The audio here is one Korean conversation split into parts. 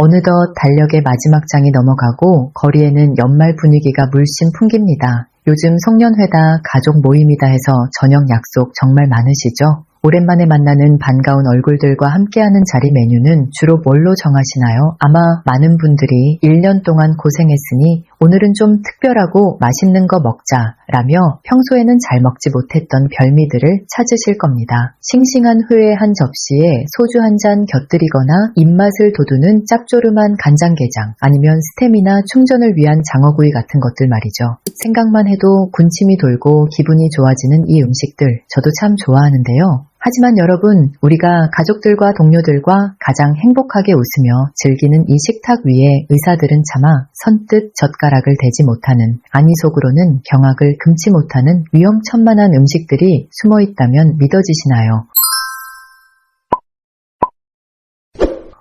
어느덧 달력의 마지막 장이 넘어가고 거리에는 연말 분위기가 물씬 풍깁니다. 요즘 송년회다 가족 모임이다 해서 저녁 약속 정말 많으시죠? 오랜만에 만나는 반가운 얼굴들과 함께하는 자리 메뉴는 주로 뭘로 정하시나요? 아마 많은 분들이 1년 동안 고생했으니 오늘은 좀 특별하고 맛있는 거 먹자 라며 평소에는 잘 먹지 못했던 별미들을 찾으실 겁니다. 싱싱한 회의 한 접시에 소주 한 잔 곁들이거나 입맛을 돋우는 짭조름한 간장게장 아니면 스태미나 충전을 위한 장어구이 같은 것들 말이죠. 생각만 해도 군침이 돌고 기분이 좋아지는 이 음식들 저도 참 좋아하는데요. 하지만 여러분, 우리가 가족들과 동료들과 가장 행복하게 웃으며 즐기는 이 식탁 위에 의사들은 차마 선뜻 젓가락을 대지 못하는, 아니 속으로는 경악을 금치 못하는 위험천만한 음식들이 숨어 있다면 믿어지시나요?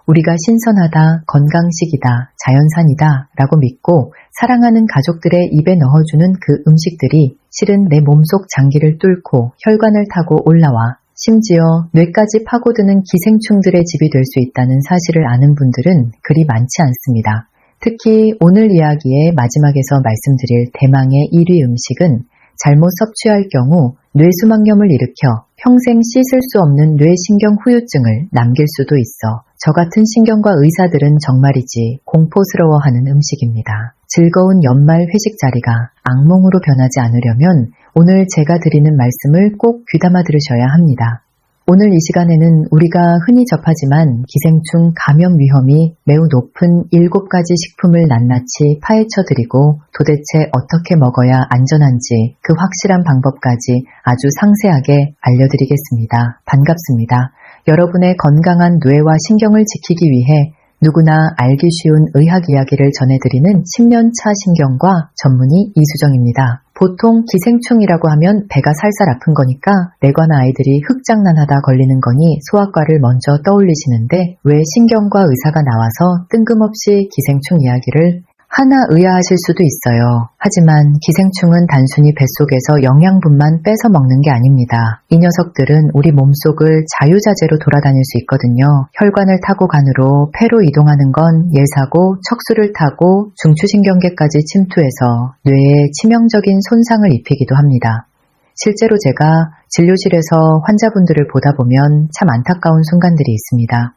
우리가 신선하다, 건강식이다, 자연산이다 라고 믿고 사랑하는 가족들의 입에 넣어주는 그 음식들이 실은 내 몸속 장기를 뚫고 혈관을 타고 올라와 심지어 뇌까지 파고드는 기생충들의 집이 될 수 있다는 사실을 아는 분들은 그리 많지 않습니다. 특히 오늘 이야기의 마지막에서 말씀드릴 대망의 1위 음식은 잘못 섭취할 경우 뇌수막염을 일으켜 평생 씻을 수 없는 뇌신경 후유증을 남길 수도 있어 저 같은 신경과 의사들은 정말이지 공포스러워하는 음식입니다. 즐거운 연말 회식 자리가 악몽으로 변하지 않으려면 오늘 제가 드리는 말씀을 꼭 귀담아 들으셔야 합니다. 오늘 이 시간에는 우리가 흔히 접하지만 기생충 감염 위험이 매우 높은 7가지 식품을 낱낱이 파헤쳐 드리고 도대체 어떻게 먹어야 안전한지 그 확실한 방법까지 아주 상세하게 알려드리겠습니다. 반갑습니다. 여러분의 건강한 뇌와 신경을 지키기 위해 누구나 알기 쉬운 의학 이야기를 전해드리는 10년차 신경과 전문의 이수정입니다. 보통 기생충이라고 하면 배가 살살 아픈 거니까 내과나 아이들이 흑장난하다 걸리는 거니 소아과를 먼저 떠올리시는데 왜 신경과 의사가 나와서 뜬금없이 기생충 이야기를 하나 의아하실 수도 있어요. 하지만 기생충은 단순히 뱃속에서 영양분만 뺏어 먹는 게 아닙니다. 이 녀석들은 우리 몸속을 자유자재로 돌아다닐 수 있거든요. 혈관을 타고 간으로 폐로 이동하는 건 예사고 척수를 타고 중추신경계까지 침투해서 뇌에 치명적인 손상을 입히기도 합니다. 실제로 제가 진료실에서 환자분들을 보다 보면 참 안타까운 순간들이 있습니다.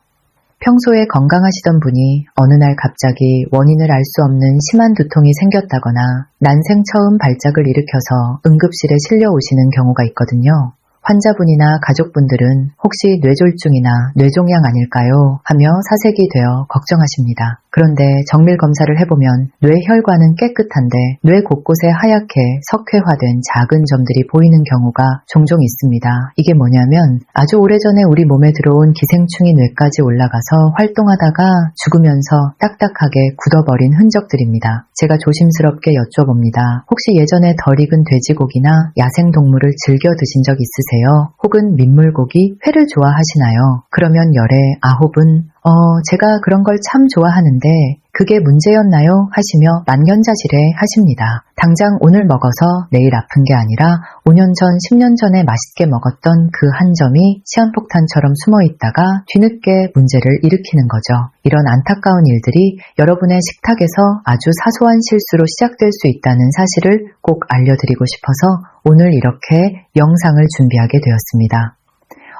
평소에 건강하시던 분이 어느 날 갑자기 원인을 알 수 없는 심한 두통이 생겼다거나 난생 처음 발작을 일으켜서 응급실에 실려 오시는 경우가 있거든요. 환자분이나 가족분들은 혹시 뇌졸중이나 뇌종양 아닐까요? 하며 사색이 되어 걱정하십니다. 그런데 정밀 검사를 해보면 뇌혈관은 깨끗한데 뇌 곳곳에 하얗게 석회화된 작은 점들이 보이는 경우가 종종 있습니다. 이게 뭐냐면 아주 오래전에 우리 몸에 들어온 기생충이 뇌까지 올라가서 활동하다가 죽으면서 딱딱하게 굳어버린 흔적들입니다. 제가 조심스럽게 여쭤봅니다. 혹시 예전에 덜 익은 돼지고기나 야생동물을 즐겨 드신 적 있으세요? 혹은 민물고기, 회를 좋아하시나요? 그러면 열에 아홉은 어, 제가 그런 걸 참 좋아하는데 그게 문제였나요? 하시며 만견자실해 하십니다. 당장 오늘 먹어서 내일 아픈 게 아니라 5년 전, 10년 전에 맛있게 먹었던 그 한 점이 시한폭탄처럼 숨어 있다가 뒤늦게 문제를 일으키는 거죠. 이런 안타까운 일들이 여러분의 식탁에서 아주 사소한 실수로 시작될 수 있다는 사실을 꼭 알려드리고 싶어서 오늘 이렇게 영상을 준비하게 되었습니다.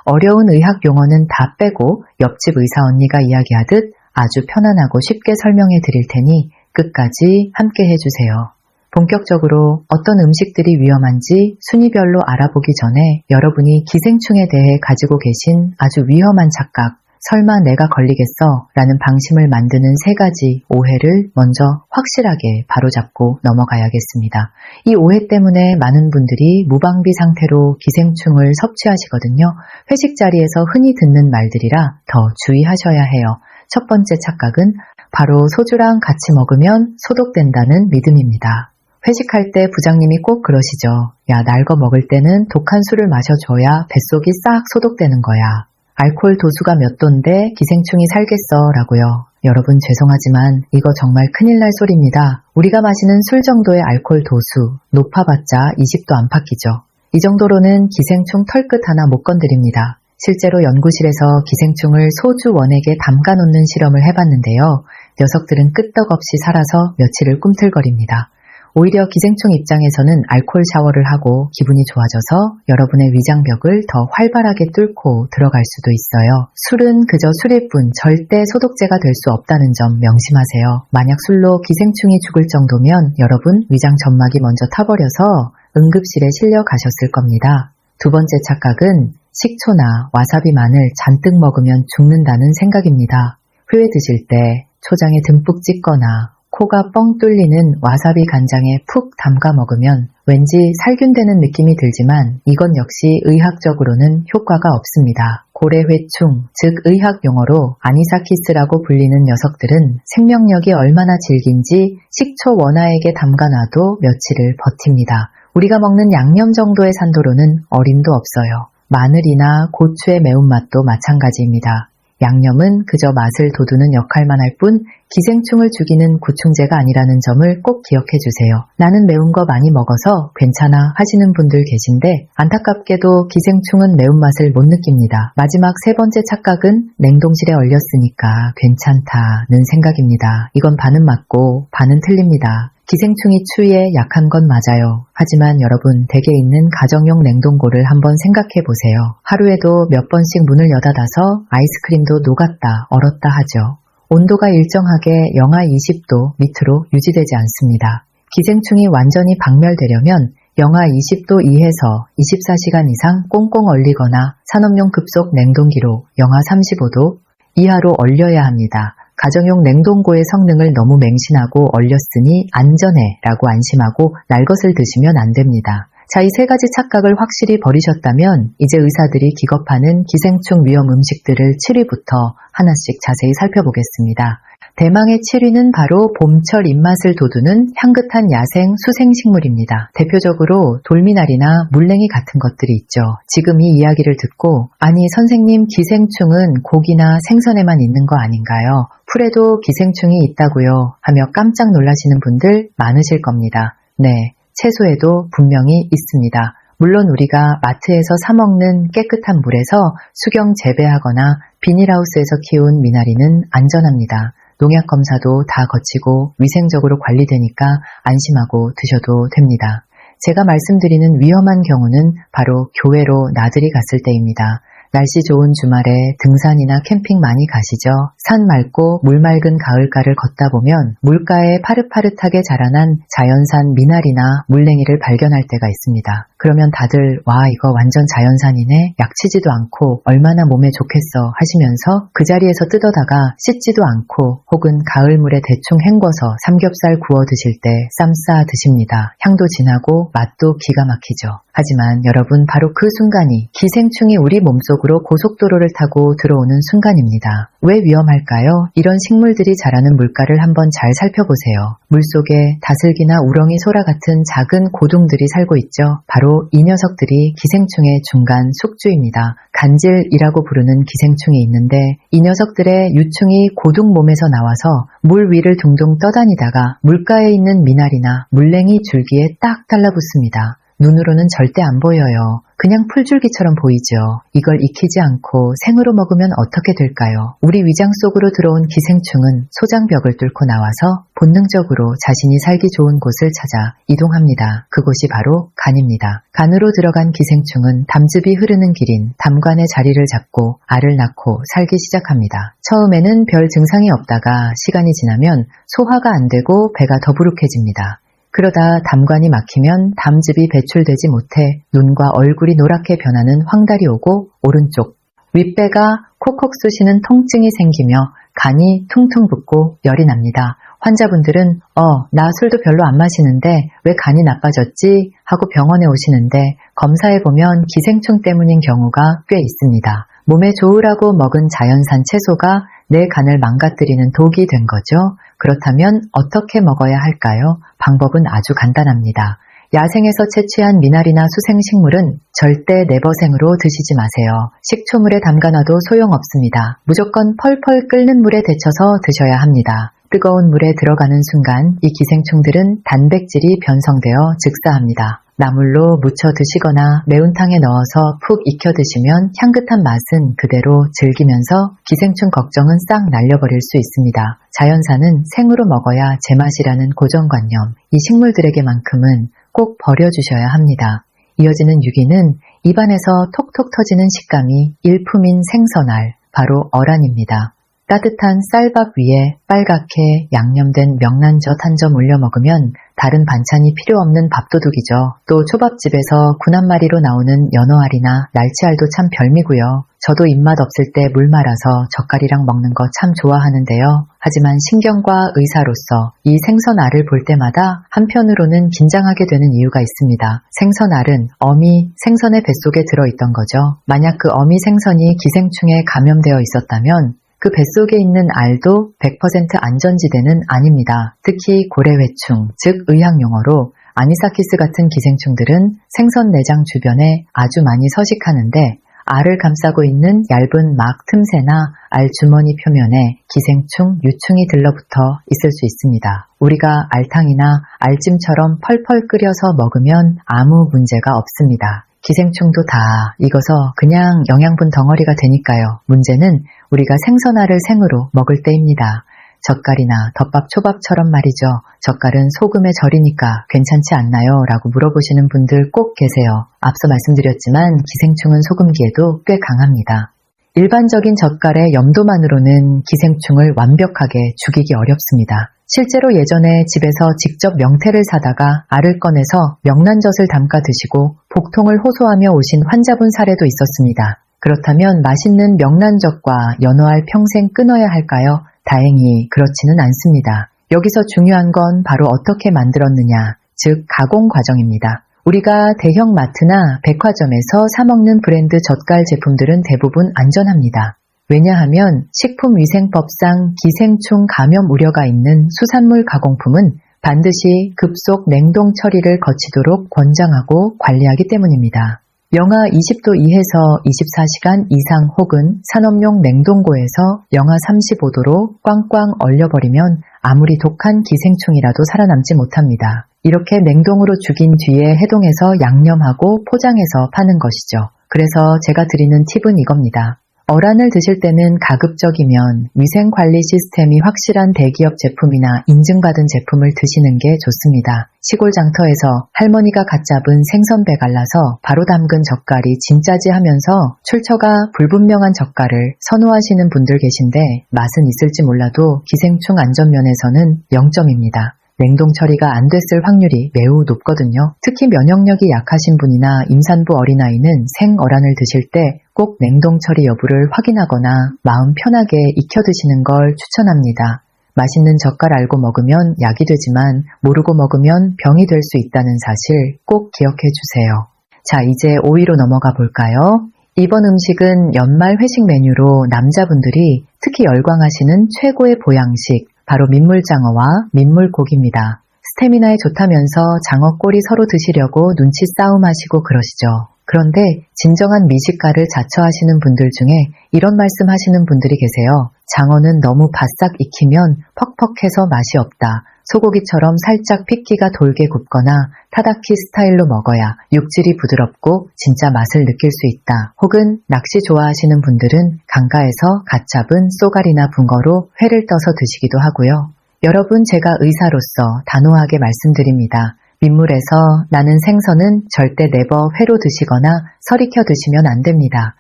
어려운 의학 용어는 다 빼고 옆집 의사 언니가 이야기하듯 아주 편안하고 쉽게 설명해 드릴 테니 끝까지 함께 해주세요. 본격적으로 어떤 음식들이 위험한지 순위별로 알아보기 전에 여러분이 기생충에 대해 가지고 계신 아주 위험한 착각, 설마 내가 걸리겠어? 라는 방심을 만드는 세 가지 오해를 먼저 확실하게 바로잡고 넘어가야겠습니다. 이 오해 때문에 많은 분들이 무방비 상태로 기생충을 섭취하시거든요. 회식 자리에서 흔히 듣는 말들이라 더 주의하셔야 해요. 첫 번째 착각은 바로 소주랑 같이 먹으면 소독된다는 믿음입니다. 회식할 때 부장님이 꼭 그러시죠. 야, 날 거 먹을 때는 독한 술을 마셔줘야 뱃속이 싹 소독되는 거야. 알코올 도수가 몇 도인데 기생충이 살겠어 라고요. 여러분 죄송하지만 이거 정말 큰일 날 소리입니다. 우리가 마시는 술 정도의 알코올 도수 높아봤자 20도 안팎이죠. 이 정도로는 기생충 털끝 하나 못 건드립니다. 실제로 연구실에서 기생충을 소주 원액에 담가 놓는 실험을 해봤는데요. 녀석들은 끄떡없이 살아서 며칠을 꿈틀거립니다. 오히려 기생충 입장에서는 알코올 샤워를 하고 기분이 좋아져서 여러분의 위장벽을 더 활발하게 뚫고 들어갈 수도 있어요. 술은 그저 술일 뿐 절대 소독제가 될 수 없다는 점 명심하세요. 만약 술로 기생충이 죽을 정도면 여러분 위장 점막이 먼저 타버려서 응급실에 실려 가셨을 겁니다. 두 번째 착각은 식초나 와사비 마늘 잔뜩 먹으면 죽는다는 생각입니다. 회 드실 때 초장에 듬뿍 찍거나 코가 뻥 뚫리는 와사비 간장에 푹 담가 먹으면 왠지 살균되는 느낌이 들지만 이건 역시 의학적으로는 효과가 없습니다. 고래회충, 즉 의학 용어로 아니사키스라고 불리는 녀석들은 생명력이 얼마나 질긴지 식초 원화액에 담가놔도 며칠을 버팁니다. 우리가 먹는 양념 정도의 산도로는 어림도 없어요. 마늘이나 고추의 매운맛도 마찬가지입니다. 양념은 그저 맛을 돋우는 역할만 할 뿐 기생충을 죽이는 구충제가 아니라는 점을 꼭 기억해 주세요. 나는 매운 거 많이 먹어서 괜찮아 하시는 분들 계신데 안타깝게도 기생충은 매운맛을 못 느낍니다. 마지막 세 번째 착각은 냉동실에 얼렸으니까 괜찮다는 생각입니다. 이건 반은 맞고 반은 틀립니다. 기생충이 추위에 약한 건 맞아요. 하지만 여러분 댁에 있는 가정용 냉동고를 한번 생각해 보세요. 하루에도 몇 번씩 문을 여닫아서 아이스크림도 녹았다, 얼었다 하죠. 온도가 일정하게 영하 20도 밑으로 유지되지 않습니다. 기생충이 완전히 박멸되려면 영하 20도 이해서 24시간 이상 꽁꽁 얼리거나 산업용 급속 냉동기로 영하 35도 이하로 얼려야 합니다. 가정용 냉동고의 성능을 너무 맹신하고 얼렸으니 안전해 라고 안심하고 날 것을 드시면 안 됩니다. 자, 이 세 가지 착각을 확실히 버리셨다면 이제 의사들이 기겁하는 기생충 위험 음식들을 7위부터 하나씩 자세히 살펴보겠습니다. 대망의 7위는 바로 봄철 입맛을 돋우는 향긋한 야생 수생식물입니다. 대표적으로 돌미나리나 물냉이 같은 것들이 있죠. 지금 이 이야기를 듣고 아니 선생님 기생충은 고기나 생선에만 있는 거 아닌가요? 풀에도 기생충이 있다고요 하며 깜짝 놀라시는 분들 많으실 겁니다. 네, 채소에도 분명히 있습니다. 물론 우리가 마트에서 사먹는 깨끗한 물에서 수경 재배하거나 비닐하우스에서 키운 미나리는 안전합니다. 농약 검사도 다 거치고 위생적으로 관리되니까 안심하고 드셔도 됩니다. 제가 말씀드리는 위험한 경우는 바로 교회로 나들이 갔을 때입니다. 날씨 좋은 주말에 등산이나 캠핑 많이 가시죠? 산 맑고 물 맑은 가을가를 걷다 보면 물가에 파릇파릇하게 자라난 자연산 미나리나 물냉이를 발견할 때가 있습니다. 그러면 다들 와 이거 완전 자연산이네 약치지도 않고 얼마나 몸에 좋겠어 하시면서 그 자리에서 뜯어다가 씻지도 않고 혹은 가을물에 대충 헹궈서 삼겹살 구워 드실 때 쌈 싸 드십니다. 향도 진하고 맛도 기가 막히죠. 하지만 여러분 바로 그 순간이 기생충이 우리 몸속으로 고속도로를 타고 들어오는 순간입니다. 왜 위험할까요? 이런 식물들이 자라는 물가를 한번 잘 살펴보세요. 물속에 다슬기나 우렁이 소라 같은 작은 고둥들이 살고 있죠. 바로 이 녀석들이 기생충의 중간 숙주입니다. 간질이라고 부르는 기생충이 있는데 이 녀석들의 유충이 고둥 몸에서 나와서 물 위를 둥둥 떠다니다가 물가에 있는 미나리나 물냉이 줄기에 딱 달라붙습니다. 눈으로는 절대 안 보여요. 그냥 풀줄기처럼 보이죠. 이걸 익히지 않고 생으로 먹으면 어떻게 될까요? 우리 위장 속으로 들어온 기생충은 소장벽을 뚫고 나와서 본능적으로 자신이 살기 좋은 곳을 찾아 이동합니다. 그곳이 바로 간입니다. 간으로 들어간 기생충은 담즙이 흐르는 길인 담관의 자리를 잡고 알을 낳고 살기 시작합니다. 처음에는 별 증상이 없다가 시간이 지나면 소화가 안 되고 배가 더부룩해집니다. 그러다 담관이 막히면 담즙이 배출되지 못해 눈과 얼굴이 노랗게 변하는 황달이 오고 오른쪽 윗배가 콕콕 쑤시는 통증이 생기며 간이 퉁퉁 붓고 열이 납니다. 환자분들은 어, 나 술도 별로 안 마시는데 왜 간이 나빠졌지? 하고 병원에 오시는데 검사해 보면 기생충 때문인 경우가 꽤 있습니다. 몸에 좋으라고 먹은 자연산 채소가 내 간을 망가뜨리는 독이 된 거죠. 그렇다면 어떻게 먹어야 할까요? 방법은 아주 간단합니다. 야생에서 채취한 미나리나 수생식물은 절대 내버생으로 드시지 마세요. 식초물에 담가놔도 소용없습니다. 무조건 펄펄 끓는 물에 데쳐서 드셔야 합니다. 뜨거운 물에 들어가는 순간 이 기생충들은 단백질이 변성되어 즉사합니다. 나물로 무쳐 드시거나 매운탕에 넣어서 푹 익혀 드시면 향긋한 맛은 그대로 즐기면서 기생충 걱정은 싹 날려버릴 수 있습니다. 자연산은 생으로 먹어야 제맛이라는 고정관념, 이 식물들에게만큼은 꼭 버려주셔야 합니다. 이어지는 유기는 입안에서 톡톡 터지는 식감이 일품인 생선알, 바로 어란입니다. 따뜻한 쌀밥 위에 빨갛게 양념된 명란젓 한 점 올려 먹으면 다른 반찬이 필요 없는 밥도둑이죠. 또 초밥집에서 군한 마리로 나오는 연어알이나 날치알도 참 별미고요. 저도 입맛 없을 때 물 말아서 젓갈이랑 먹는 거 참 좋아하는데요. 하지만 신경과 의사로서 이 생선알을 볼 때마다 한편으로는 긴장하게 되는 이유가 있습니다. 생선알은 어미 생선의 뱃속에 들어있던 거죠. 만약 그 어미 생선이 기생충에 감염되어 있었다면 그 뱃속에 있는 알도 100% 안전지대는 아닙니다. 특히 고래회충, 즉 의학용어로 아니사키스 같은 기생충들은 생선 내장 주변에 아주 많이 서식하는데 알을 감싸고 있는 얇은 막 틈새나 알 주머니 표면에 기생충, 유충이 들러붙어 있을 수 있습니다. 우리가 알탕이나 알찜처럼 펄펄 끓여서 먹으면 아무 문제가 없습니다. 기생충도 다 익어서 그냥 영양분 덩어리가 되니까요. 문제는 우리가 생선알을 생으로 먹을 때입니다. 젓갈이나 덮밥 초밥처럼 말이죠. 젓갈은 소금에 절이니까 괜찮지 않나요? 라고 물어보시는 분들 꼭 계세요. 앞서 말씀드렸지만 기생충은 소금기에도 꽤 강합니다. 일반적인 젓갈의 염도만으로는 기생충을 완벽하게 죽이기 어렵습니다. 실제로 예전에 집에서 직접 명태를 사다가 알을 꺼내서 명란젓을 담가 드시고 복통을 호소하며 오신 환자분 사례도 있었습니다. 그렇다면 맛있는 명란젓과 연어알 평생 끊어야 할까요? 다행히 그렇지는 않습니다. 여기서 중요한 건 바로 어떻게 만들었느냐, 즉 가공 과정입니다. 우리가 대형 마트나 백화점에서 사먹는 브랜드 젓갈 제품들은 대부분 안전합니다. 왜냐하면 식품위생법상 기생충 감염 우려가 있는 수산물 가공품은 반드시 급속 냉동 처리를 거치도록 권장하고 관리하기 때문입니다. 영하 20도 이해서 24시간 이상 혹은 산업용 냉동고에서 영하 35도로 꽝꽝 얼려버리면 아무리 독한 기생충이라도 살아남지 못합니다. 이렇게 냉동으로 죽인 뒤에 해동해서 양념하고 포장해서 파는 것이죠. 그래서 제가 드리는 팁은 이겁니다. 어란을 드실 때는 가급적이면 위생관리 시스템이 확실한 대기업 제품이나 인증받은 제품을 드시는 게 좋습니다. 시골 장터에서 할머니가 갓 잡은 생선배 갈라서 바로 담근 젓갈이 진짜지 하면서 출처가 불분명한 젓갈을 선호하시는 분들 계신데 맛은 있을지 몰라도 기생충 안전면에서는 0점입니다. 냉동 처리가 안 됐을 확률이 매우 높거든요. 특히 면역력이 약하신 분이나 임산부 어린아이는 생어란을 드실 때 꼭 냉동 처리 여부를 확인하거나 마음 편하게 익혀 드시는 걸 추천합니다. 맛있는 젓갈 알고 먹으면 약이 되지만 모르고 먹으면 병이 될 수 있다는 사실 꼭 기억해 주세요. 자, 이제 5위로 넘어가 볼까요? 이번 음식은 연말 회식 메뉴로 남자분들이 특히 열광하시는 최고의 보양식, 바로 민물장어와 민물고기입니다. 스태미나에 좋다면서 장어 꼬리 서로 드시려고 눈치 싸움하시고 그러시죠. 그런데 진정한 미식가를 자처하시는 분들 중에 이런 말씀 하시는 분들이 계세요. 장어는 너무 바싹 익히면 퍽퍽해서 맛이 없다. 소고기처럼 살짝 핏기가 돌게 굽거나 타다키 스타일로 먹어야 육질이 부드럽고 진짜 맛을 느낄 수 있다. 혹은 낚시 좋아하시는 분들은 강가에서 갓 잡은 쏘가리나 붕어로 회를 떠서 드시기도 하고요. 여러분 제가 의사로서 단호하게 말씀드립니다. 민물에서 나는 생선은 절대 네버 회로 드시거나 설익혀 드시면 안 됩니다.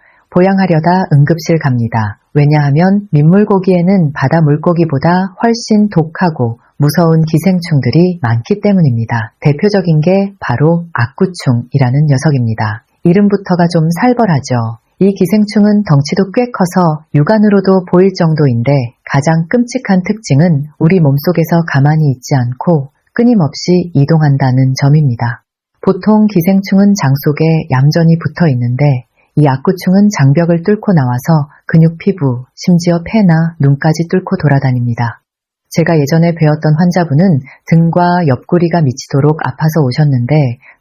보양하려다 응급실 갑니다. 왜냐하면 민물고기에는 바다 물고기보다 훨씬 독하고 무서운 기생충들이 많기 때문입니다. 대표적인 게 바로 악구충이라는 녀석입니다. 이름부터가 좀 살벌하죠. 이 기생충은 덩치도 꽤 커서 육안으로도 보일 정도인데 가장 끔찍한 특징은 우리 몸속에서 가만히 있지 않고 끊임없이 이동한다는 점입니다. 보통 기생충은 장 속에 얌전히 붙어 있는데 이 악구충은 장벽을 뚫고 나와서 근육 피부, 심지어 폐나 눈까지 뚫고 돌아다닙니다. 제가 예전에 배웠던 환자분은 등과 옆구리가 미치도록 아파서 오셨는데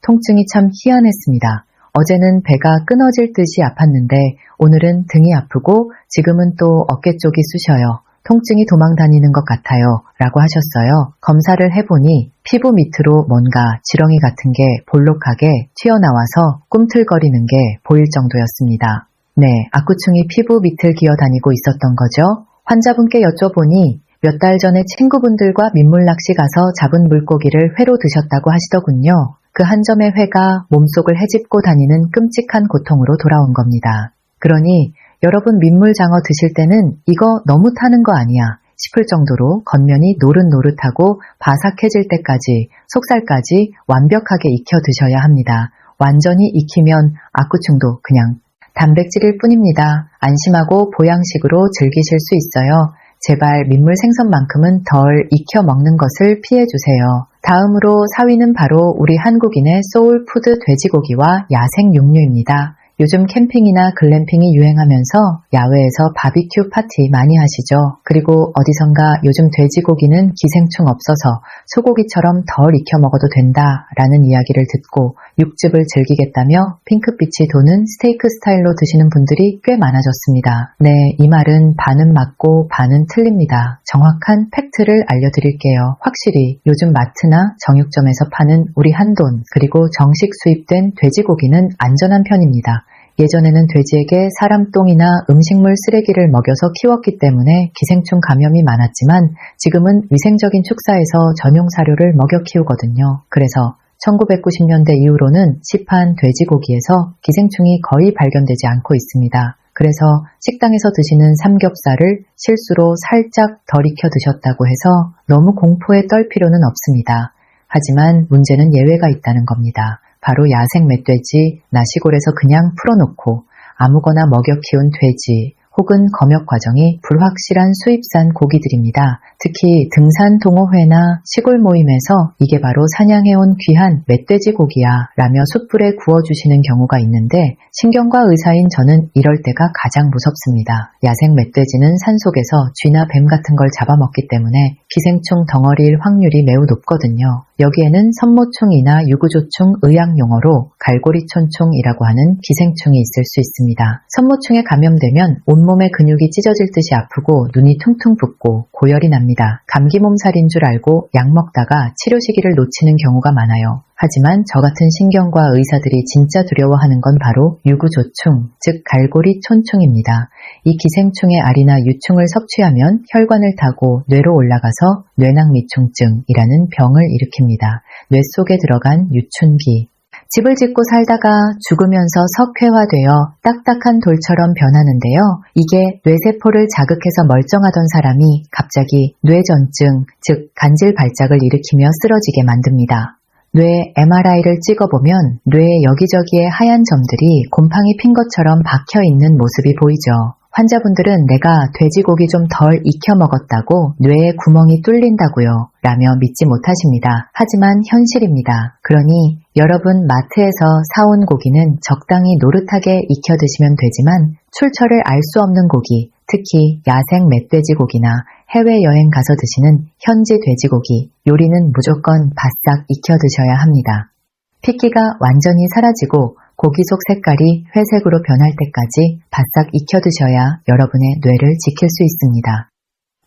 통증이 참 희한했습니다. 어제는 배가 끊어질 듯이 아팠는데 오늘은 등이 아프고 지금은 또 어깨 쪽이 쑤셔요. 통증이 도망 다니는 것 같아요. 라고 하셨어요. 검사를 해보니 피부 밑으로 뭔가 지렁이 같은 게 볼록하게 튀어나와서 꿈틀거리는 게 보일 정도였습니다. 네, 악구충이 피부 밑을 기어다니고 있었던 거죠. 환자분께 여쭤보니 몇 달 전에 친구분들과 민물 낚시 가서 잡은 물고기를 회로 드셨다고 하시더군요. 그 한 점의 회가 몸속을 헤집고 다니는 끔찍한 고통으로 돌아온 겁니다. 그러니 여러분 민물장어 드실 때는 이거 너무 타는 거 아니야 싶을 정도로 겉면이 노릇노릇하고 바삭해질 때까지 속살까지 완벽하게 익혀 드셔야 합니다. 완전히 익히면 악구충도 그냥 단백질일 뿐입니다. 안심하고 보양식으로 즐기실 수 있어요. 제발 민물 생선만큼은 덜 익혀 먹는 것을 피해 주세요. 다음으로 4위는 바로 우리 한국인의 소울푸드 돼지고기와 야생 육류입니다. 요즘 캠핑이나 글램핑이 유행하면서 야외에서 바비큐 파티 많이 하시죠. 그리고 어디선가 요즘 돼지고기는 기생충 없어서 소고기처럼 덜 익혀 먹어도 된다 라는 이야기를 듣고 육즙을 즐기겠다며 핑크빛이 도는 스테이크 스타일로 드시는 분들이 꽤 많아졌습니다. 네, 이 말은 반은 맞고 반은 틀립니다. 정확한 팩트를 알려드릴게요. 확실히 요즘 마트나 정육점에서 파는 우리 한돈 그리고 정식 수입된 돼지고기는 안전한 편입니다. 예전에는 돼지에게 사람 똥이나 음식물 쓰레기를 먹여서 키웠기 때문에 기생충 감염이 많았지만 지금은 위생적인 축사에서 전용 사료를 먹여 키우거든요. 그래서 1990년대 이후로는 시판 돼지고기에서 기생충이 거의 발견되지 않고 있습니다. 그래서 식당에서 드시는 삼겹살을 실수로 살짝 덜 익혀 드셨다고 해서 너무 공포에 떨 필요는 없습니다. 하지만 문제는 예외가 있다는 겁니다. 바로 야생 멧돼지, 나시골에서 그냥 풀어놓고 아무거나 먹여 키운 돼지, 혹은 검역 과정이 불확실한 수입산 고기들입니다. 특히 등산 동호회나 시골 모임에서 이게 바로 사냥해온 귀한 멧돼지 고기야 라며 숯불에 구워주시는 경우가 있는데 신경과 의사인 저는 이럴 때가 가장 무섭습니다. 야생 멧돼지는 산속에서 쥐나 뱀 같은 걸 잡아먹기 때문에 기생충 덩어리일 확률이 매우 높거든요. 여기에는 선모충이나 유구조충 의학 용어로 갈고리촌충이라고 하는 기생충이 있을 수 있습니다. 선모충에 감염되면 온몸의 근육이 찢어질 듯이 아프고 눈이 퉁퉁 붓고 고열이 납니다. 감기 몸살인 줄 알고 약 먹다가 치료 시기를 놓치는 경우가 많아요. 하지만 저 같은 신경과 의사들이 진짜 두려워하는 건 바로 유구조충, 즉 갈고리 촌충입니다. 이 기생충의 알이나 유충을 섭취하면 혈관을 타고 뇌로 올라가서 뇌낭미충증이라는 병을 일으킵니다. 뇌 속에 들어간 유춘기, 집을 짓고 살다가 죽으면서 석회화되어 딱딱한 돌처럼 변하는데요. 이게 뇌세포를 자극해서 멀쩡하던 사람이 갑자기 뇌전증, 즉 간질 발작을 일으키며 쓰러지게 만듭니다. 뇌 MRI를 찍어보면 뇌 여기저기에 하얀 점들이 곰팡이 핀 것처럼 박혀 있는 모습이 보이죠. 환자분들은 내가 돼지고기 좀 덜 익혀 먹었다고 뇌에 구멍이 뚫린다고요. 라며 믿지 못하십니다. 하지만 현실입니다. 그러니 여러분 마트에서 사온 고기는 적당히 노릇하게 익혀 드시면 되지만 출처를 알 수 없는 고기, 특히 야생 멧돼지 고기나 해외여행 가서 드시는 현지 돼지고기, 요리는 무조건 바싹 익혀 드셔야 합니다. 핏기가 완전히 사라지고 고기 속 색깔이 회색으로 변할 때까지 바싹 익혀 드셔야 여러분의 뇌를 지킬 수 있습니다.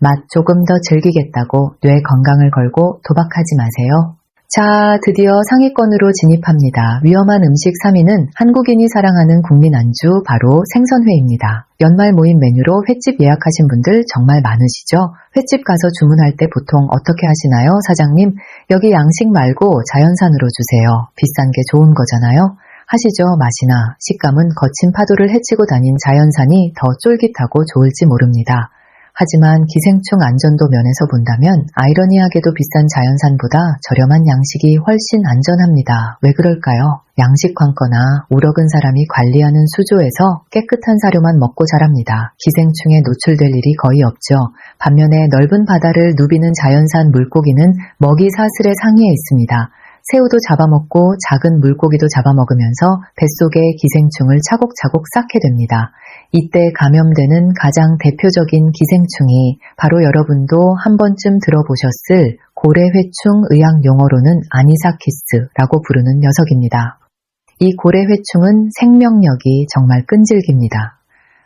맛 조금 더 즐기겠다고 뇌 건강을 걸고 도박하지 마세요. 자, 드디어 상위권으로 진입합니다. 위험한 음식 3위는 한국인이 사랑하는 국민 안주 바로 생선회입니다. 연말 모임 메뉴로 횟집 예약하신 분들 정말 많으시죠? 횟집 가서 주문할 때 보통 어떻게 하시나요? 사장님, 여기 양식 말고 자연산으로 주세요. 비싼 게 좋은 거잖아요? 하시죠. 맛이나 식감은 거친 파도를 헤치고 다닌 자연산이 더 쫄깃하고 좋을지 모릅니다. 하지만 기생충 안전도 면에서 본다면 아이러니하게도 비싼 자연산보다 저렴한 양식이 훨씬 안전합니다. 왜 그럴까요? 양식 광거나 우럭은 사람이 관리하는 수조에서 깨끗한 사료만 먹고 자랍니다. 기생충에 노출될 일이 거의 없죠. 반면에 넓은 바다를 누비는 자연산 물고기는 먹이 사슬의 상위에 있습니다. 새우도 잡아먹고 작은 물고기도 잡아먹으면서 뱃속에 기생충을 차곡차곡 쌓게 됩니다. 이때 감염되는 가장 대표적인 기생충이 바로 여러분도 한 번쯤 들어보셨을 고래회충 의학 용어로는 아니사키스라고 부르는 녀석입니다. 이 고래회충은 생명력이 정말 끈질깁니다.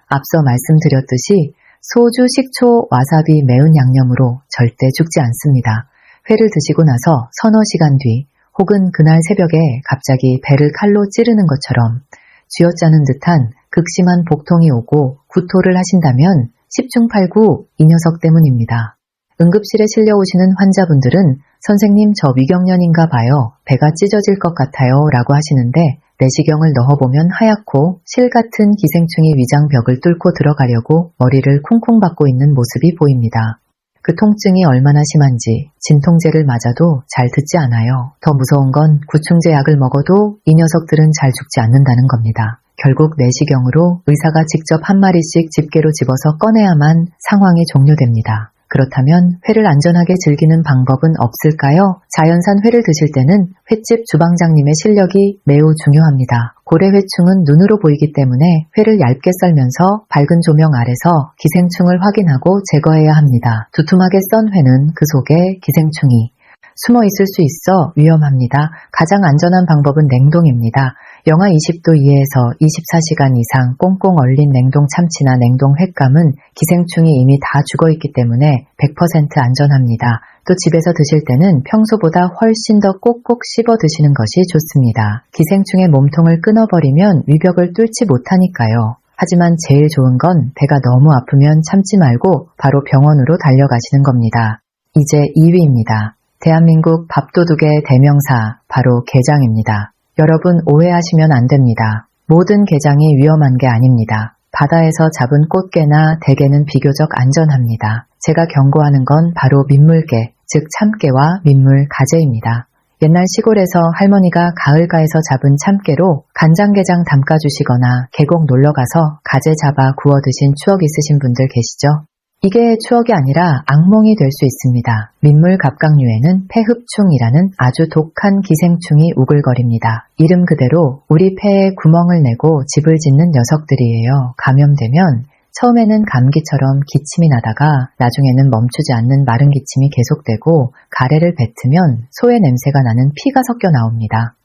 앞서 말씀드렸듯이 소주, 식초, 와사비, 매운 양념으로 절대 죽지 않습니다. 회를 드시고 나서 서너 시간 뒤 혹은 그날 새벽에 갑자기 배를 칼로 찌르는 것처럼 쥐어짜는 듯한 극심한 복통이 오고 구토를 하신다면 10중 8구 이 녀석 때문입니다. 응급실에 실려오시는 환자분들은 선생님 저 위경련인가 봐요. 배가 찢어질 것 같아요. 라고 하시는데 내시경을 넣어보면 하얗고 실 같은 기생충이 위장벽을 뚫고 들어가려고 머리를 쿵쿵 받고 있는 모습이 보입니다. 그 통증이 얼마나 심한지 진통제를 맞아도 잘 듣지 않아요. 더 무서운 건 구충제 약을 먹어도 이 녀석들은 잘 죽지 않는다는 겁니다. 결국 내시경으로 의사가 직접 한 마리씩 집게로 집어서 꺼내야만 상황이 종료됩니다. 그렇다면 회를 안전하게 즐기는 방법은 없을까요? 자연산 회를 드실 때는 횟집 주방장님의 실력이 매우 중요합니다. 고래회충은 눈으로 보이기 때문에 회를 얇게 썰면서 밝은 조명 아래서 기생충을 확인하고 제거해야 합니다. 두툼하게 썬 회는 그 속에 기생충이 숨어 있을 수 있어 위험합니다. 가장 안전한 방법은 냉동입니다. 영하 20도 이하에서 24시간 이상 꽁꽁 얼린 냉동 참치나 냉동 횟감은 기생충이 이미 다 죽어 있기 때문에 100% 안전합니다. 또 집에서 드실 때는 평소보다 훨씬 더 꼭꼭 씹어 드시는 것이 좋습니다. 기생충의 몸통을 끊어버리면 위벽을 뚫지 못하니까요. 하지만 제일 좋은 건 배가 너무 아프면 참지 말고 바로 병원으로 달려가시는 겁니다. 이제 2위입니다. 대한민국 밥도둑의 대명사 바로 게장입니다. 여러분 오해하시면 안 됩니다. 모든 게장이 위험한 게 아닙니다. 바다에서 잡은 꽃게나 대게는 비교적 안전합니다. 제가 경고하는 건 바로 민물게, 즉 참깨와 민물 가재입니다. 옛날 시골에서 할머니가 가을가에서 잡은 참깨로 간장게장 담가주시거나 계곡 놀러가서 가재 잡아 구워 드신 추억 있으신 분들 계시죠? 이게 추억이 아니라 악몽이 될 수 있습니다. 민물 갑각류에는 폐흡충이라는 아주 독한 기생충이 우글거립니다. 이름 그대로 우리 폐에 구멍을 내고 집을 짓는 녀석들이에요. 감염되면 처음에는 감기처럼 기침이 나다가 나중에는 멈추지 않는 마른 기침이 계속되고 가래를 뱉으면 소의 냄새가 나는 피가 섞여 나옵니다.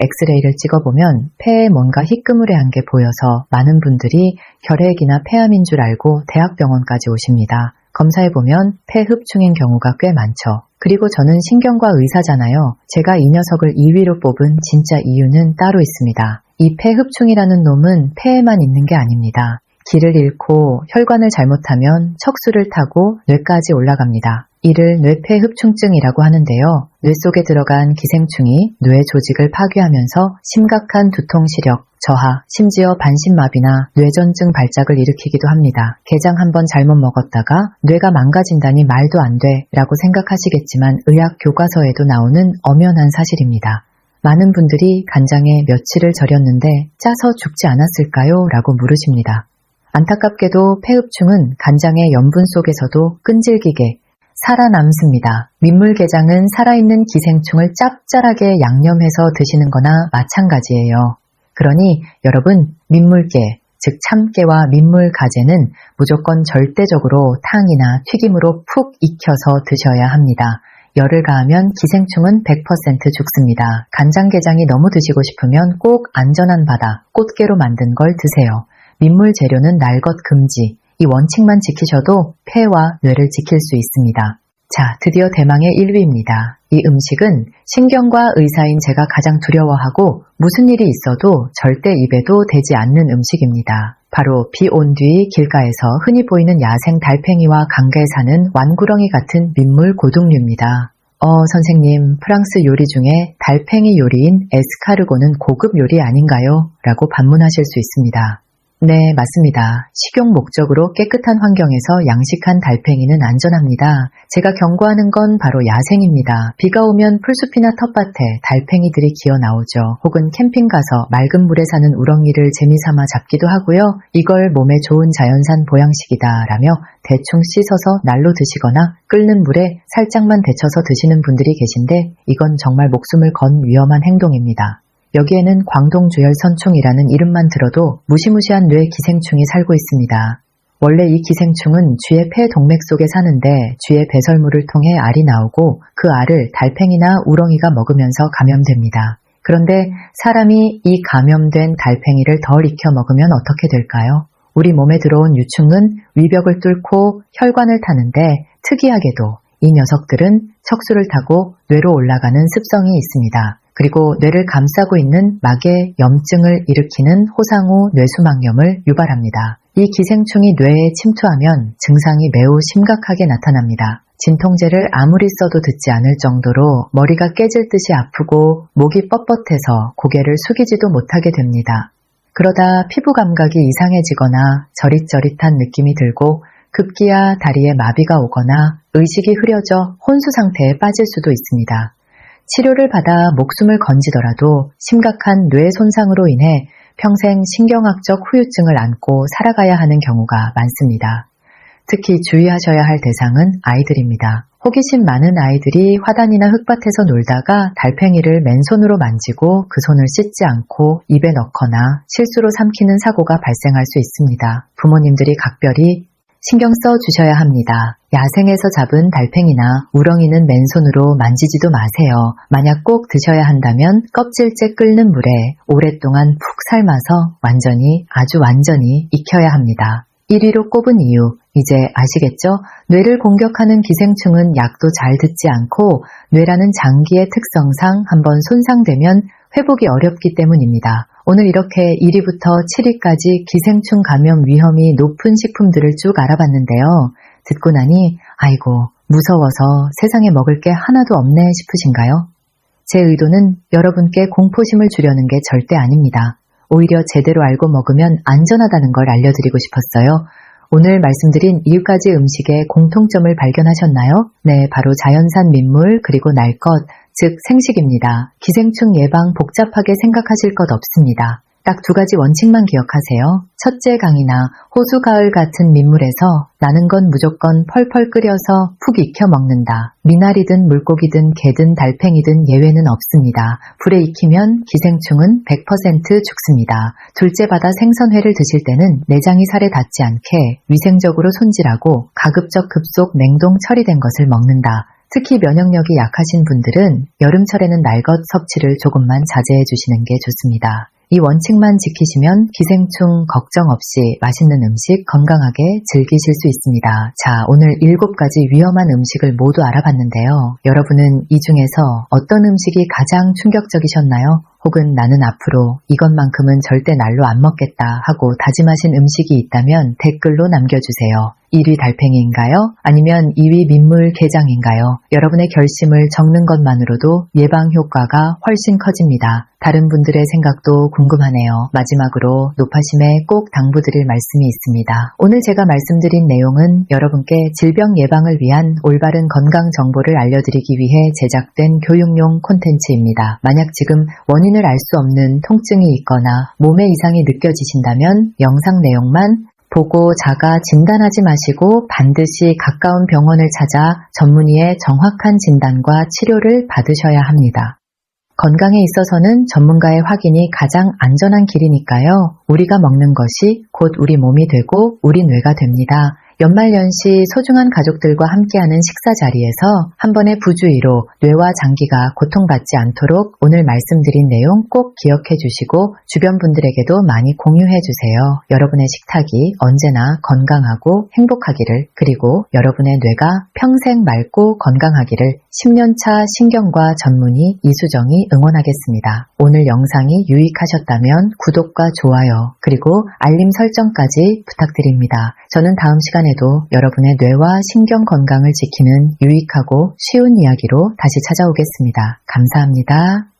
엑스레이를 찍어보면 폐에 뭔가 희끄무레한 게 보여서 많은 분들이 혈액이나 폐암인 줄 알고 대학병원까지 오십니다. 검사해보면 폐 흡충인 경우가 꽤 많죠. 그리고 저는 신경과 의사잖아요. 제가 이 녀석을 2위로 뽑은 진짜 이유는 따로 있습니다. 이 폐 흡충이라는 놈은 폐에만 있는 게 아닙니다. 길을 잃고 혈관을 잘못하면 척수를 타고 뇌까지 올라갑니다. 이를 뇌폐 흡충증이라고 하는데요. 뇌 속에 들어간 기생충이 뇌 조직을 파괴하면서 심각한 두통 시력, 저하, 심지어 반신마비나 뇌전증 발작을 일으키기도 합니다. 게장 한번 잘못 먹었다가 뇌가 망가진다니 말도 안 돼 라고 생각하시겠지만 의학 교과서에도 나오는 엄연한 사실입니다. 많은 분들이 간장에 며칠을 절였는데 짜서 죽지 않았을까요? 라고 물으십니다. 안타깝게도 폐흡충은 간장의 염분 속에서도 끈질기게 살아남습니다. 민물게장은 살아있는 기생충을 짭짤하게 양념해서 드시는 거나 마찬가지예요. 그러니 여러분 민물게, 즉 참깨와 민물가재는 무조건 절대적으로 탕이나 튀김으로 푹 익혀서 드셔야 합니다. 열을 가하면 기생충은 100% 죽습니다. 간장게장이 너무 드시고 싶으면 꼭 안전한 바다, 꽃게로 만든 걸 드세요. 민물 재료는 날것 금지. 이 원칙만 지키셔도 폐와 뇌를 지킬 수 있습니다. 자, 드디어 대망의 1위입니다. 이 음식은 신경과 의사인 제가 가장 두려워하고 무슨 일이 있어도 절대 입에도 대지 않는 음식입니다. 바로 비 온 뒤 길가에서 흔히 보이는 야생 달팽이와 강가에 사는 완구렁이 같은 민물 고등류입니다. 어, 선생님, 프랑스 요리 중에 달팽이 요리인 에스카르고는 고급 요리 아닌가요? 라고 반문하실 수 있습니다. 네, 맞습니다. 식용 목적으로 깨끗한 환경에서 양식한 달팽이는 안전합니다. 제가 경고하는 건 바로 야생입니다. 비가 오면 풀숲이나 텃밭에 달팽이들이 기어 나오죠. 혹은 캠핑 가서 맑은 물에 사는 우렁이를 재미삼아 잡기도 하고요. 이걸 몸에 좋은 자연산 보양식이다 라며 대충 씻어서 날로 드시거나 끓는 물에 살짝만 데쳐서 드시는 분들이 계신데 이건 정말 목숨을 건 위험한 행동입니다. 여기에는 광동주열선충이라는 이름만 들어도 무시무시한 뇌 기생충이 살고 있습니다. 원래 이 기생충은 쥐의 폐 동맥 속에 사는데 쥐의 배설물을 통해 알이 나오고 그 알을 달팽이나 우렁이가 먹으면서 감염됩니다. 그런데 사람이 이 감염된 달팽이를 덜 익혀 먹으면 어떻게 될까요? 우리 몸에 들어온 유충은 위벽을 뚫고 혈관을 타는데 특이하게도 이 녀석들은 척수를 타고 뇌로 올라가는 습성이 있습니다. 그리고 뇌를 감싸고 있는 막에 염증을 일으키는 호상후 뇌수막염을 유발합니다. 이 기생충이 뇌에 침투하면 증상이 매우 심각하게 나타납니다. 진통제를 아무리 써도 듣지 않을 정도로 머리가 깨질 듯이 아프고 목이 뻣뻣해서 고개를 숙이지도 못하게 됩니다. 그러다 피부 감각이 이상해지거나 저릿저릿한 느낌이 들고 급기야 다리에 마비가 오거나 의식이 흐려져 혼수 상태에 빠질 수도 있습니다. 치료를 받아 목숨을 건지더라도 심각한 뇌 손상으로 인해 평생 신경학적 후유증을 안고 살아가야 하는 경우가 많습니다. 특히 주의하셔야 할 대상은 아이들입니다. 호기심 많은 아이들이 화단이나 흙밭에서 놀다가 달팽이를 맨손으로 만지고 그 손을 씻지 않고 입에 넣거나 실수로 삼키는 사고가 발생할 수 있습니다. 부모님들이 각별히 신경 써 주셔야 합니다. 야생에서 잡은 달팽이나 우렁이는 맨손으로 만지지도 마세요. 만약 꼭 드셔야 한다면 껍질째 끓는 물에 오랫동안 푹 삶아서 완전히 아주 완전히 익혀야 합니다. 1위로 꼽은 이유, 이제 아시겠죠? 뇌를 공격하는 기생충은 약도 잘 듣지 않고 뇌라는 장기의 특성상 한번 손상되면 회복이 어렵기 때문입니다. 오늘 이렇게 1위부터 7위까지 기생충 감염 위험이 높은 식품들을 쭉 알아봤는데요. 듣고 나니, 아이고, 무서워서 세상에 먹을 게 하나도 없네 싶으신가요? 제 의도는 여러분께 공포심을 주려는 게 절대 아닙니다. 오히려 제대로 알고 먹으면 안전하다는 걸 알려드리고 싶었어요. 오늘 말씀드린 이유까지 음식의 공통점을 발견하셨나요? 네, 바로 자연산 민물 그리고 날 것, 즉 생식입니다. 기생충 예방 복잡하게 생각하실 것 없습니다. 딱 두 가지 원칙만 기억하세요. 첫째 강이나 호수 가을 같은 민물에서 나는 건 무조건 펄펄 끓여서 푹 익혀 먹는다. 미나리든 물고기든 개든 달팽이든 예외는 없습니다. 불에 익히면 기생충은 100% 죽습니다. 둘째 바다 생선회를 드실 때는 내장이 살에 닿지 않게 위생적으로 손질하고 가급적 급속 냉동 처리된 것을 먹는다. 특히 면역력이 약하신 분들은 여름철에는 날것 섭취를 조금만 자제해 주시는 게 좋습니다. 이 원칙만 지키시면 기생충 걱정 없이 맛있는 음식 건강하게 즐기실 수 있습니다. 자, 오늘 7가지 위험한 음식을 모두 알아봤는데요. 여러분은 이 중에서 어떤 음식이 가장 충격적이셨나요? 혹은 나는 앞으로 이것만큼은 절대 날로 안 먹겠다 하고 다짐하신 음식이 있다면 댓글로 남겨주세요. 1위 달팽이인가요? 아니면 2위 민물 게장인가요? 여러분의 결심을 적는 것만으로도 예방 효과가 훨씬 커집니다. 다른 분들의 생각도 궁금하네요. 마지막으로 노파심에 꼭 당부드릴 말씀이 있습니다. 오늘 제가 말씀드린 내용은 여러분께 질병 예방을 위한 올바른 건강 정보를 알려드리기 위해 제작된 교육용 콘텐츠입니다. 만약 지금 원인을 알 수 없는 통증이 있거나 몸에 이상이 느껴지신다면 영상 내용만 보고 자가 진단하지 마시고 반드시 가까운 병원을 찾아 전문의의 정확한 진단과 치료를 받으셔야 합니다. 건강에 있어서는 전문가의 확인이 가장 안전한 길이니까요. 우리가 먹는 것이 곧 우리 몸이 되고 우리 뇌가 됩니다. 연말연시 소중한 가족들과 함께하는 식사 자리에서 한 번의 부주의로 뇌와 장기가 고통받지 않도록 오늘 말씀드린 내용 꼭 기억해 주시고 주변 분들에게도 많이 공유해 주세요. 여러분의 식탁이 언제나 건강하고 행복하기를 그리고 여러분의 뇌가 평생 맑고 건강하기를 10년차 신경과 전문의 이수정이 응원하겠습니다. 오늘 영상이 유익하셨다면 구독과 좋아요 그리고 알림 설정까지 부탁드립니다. 저는 다음 시간에도 여러분의 뇌와 신경 건강을 지키는 유익하고 쉬운 이야기로 다시 찾아오겠습니다. 감사합니다.